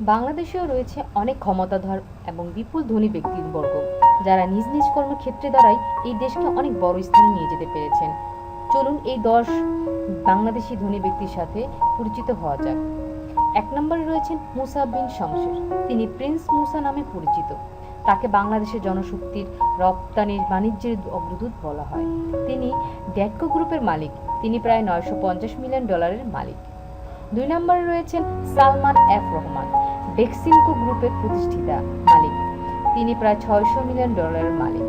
বাংলাদেশেও রয়েছে অনেক ক্ষমতাধর এবং বিপুল ধনী ব্যক্তিবর্গ, যারা নিজ নিজ কর্মক্ষেত্রে দ্বারাই এই দেশকে অনেক বড় স্থানে নিয়ে যেতে পেরেছেন। চলুন এই দশ বাংলাদেশি ধনী ব্যক্তির সাথে পরিচিত হওয়া যাক। এক নম্বরে রয়েছেন মুসা বিন শমশের তিনি প্রিন্স মুসা নামে পরিচিত। তাকে বাংলাদেশের জনশক্তির রপ্তানির বাণিজ্যের অগ্রদূত বলা হয়। তিনি ড্যাটকো গ্রুপের মালিক। তিনি প্রায় নয়শো পঞ্চাশ মিলিয়ন ডলারের মালিক। দুই নম্বরে রয়েছেন সালমান এফ রহমান। ডেক্সিমকো গ্রুপের প্রতিষ্ঠিতা মালিক। তিনি প্রায় ছয়শো মিলিয়ন ডলারের মালিক।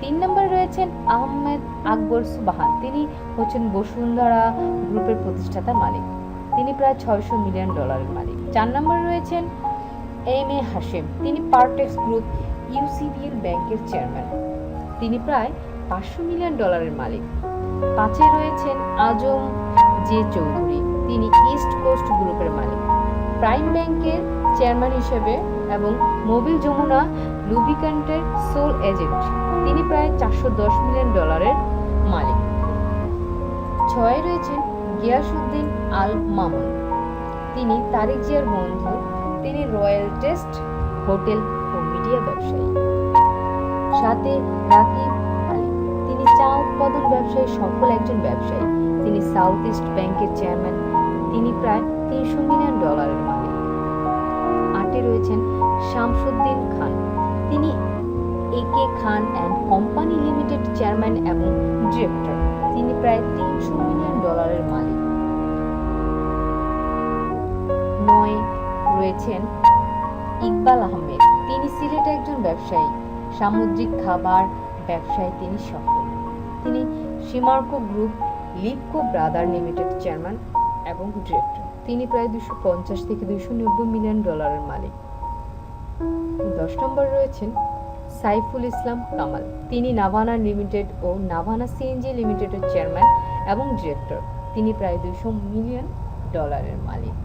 তিন নম্বরে রয়েছেন আহমেদ আকবর সুবাহান। তিনি হচ্ছেন বসুন্ধরা গ্রুপের প্রতিষ্ঠাতা মালিক। তিনি প্রায় ছয়শো মিলিয়ন ডলারের মালিক। চার নম্বরে রয়েছেন এম এ হাশেম। তিনি পার্টেক্স গ্রুপ ইউসিবিএল ব্যাংকের চেয়ারম্যান। তিনি প্রায় পাঁচশো মিলিয়ন ডলারের মালিক। পাঁচে রয়েছেন আজম জে চৌধুরী। তিনি ইস্ট কোস্ট গ্রুপের মালিক। প্রাইম ব্যাংকের চেয়ারম্যান হিসেবে এবং মোবিল যমুনা লুব্রিক্যান্টের সোল এজেন্ট। তিনি প্রায় চারশো দশ মিলিয়ন ডলারের মালিক। ছয়ে রয়েছেন গিয়াসুদ্দিন আল মামুন তিনি তারিক জিয়ার বন্ধু। তিনি রয়্যাল টেস্ট হোটেল ও মিডিয়া ব্যবসায়ী। সাথে রাকিব তিনি চা উৎপাদন ব্যবসায় সফল একজন ব্যবসায়ী। তিনি সাউথ ইস্ট ব্যাংকের চেয়ারম্যান। তিনি প্রায় তিনশো মিলিয়ন ডলারের মালিক। আটে রয়েছেন শামসুদ্দিন খান। তিনি AK Khan and company limited chairman এবং ডিরেক্টর। তিনি প্রায় তিনশো মিলিয়ন ডলারের মালিক। নয় রয়েছেন ইকবাল আহমেদ। তিনি সিলেটে একজন ব্যবসায়ী। সামুদ্রিক খাবার ব্যবসায় তিনি সফল। তিনি সীমার্কো গ্রুপ লিপকো ব্রাদার লিমিটেড চেয়ারম্যান এবং ডিরেক্টর তিনি প্রায় দুশো পঞ্চাশ থেকে দুশো নব্বই মিলিয়ন ডলারের মালিক। দশ নম্বর রয়েছেন সাইফুল ইসলাম কামাল। তিনি নাভানা লিমিটেড ও নাভানা সিএনজি লিমিটেডের চেয়ারম্যান এবং ডিরেক্টর তিনি প্রায় দুশো মিলিয়ন ডলারের মালিক।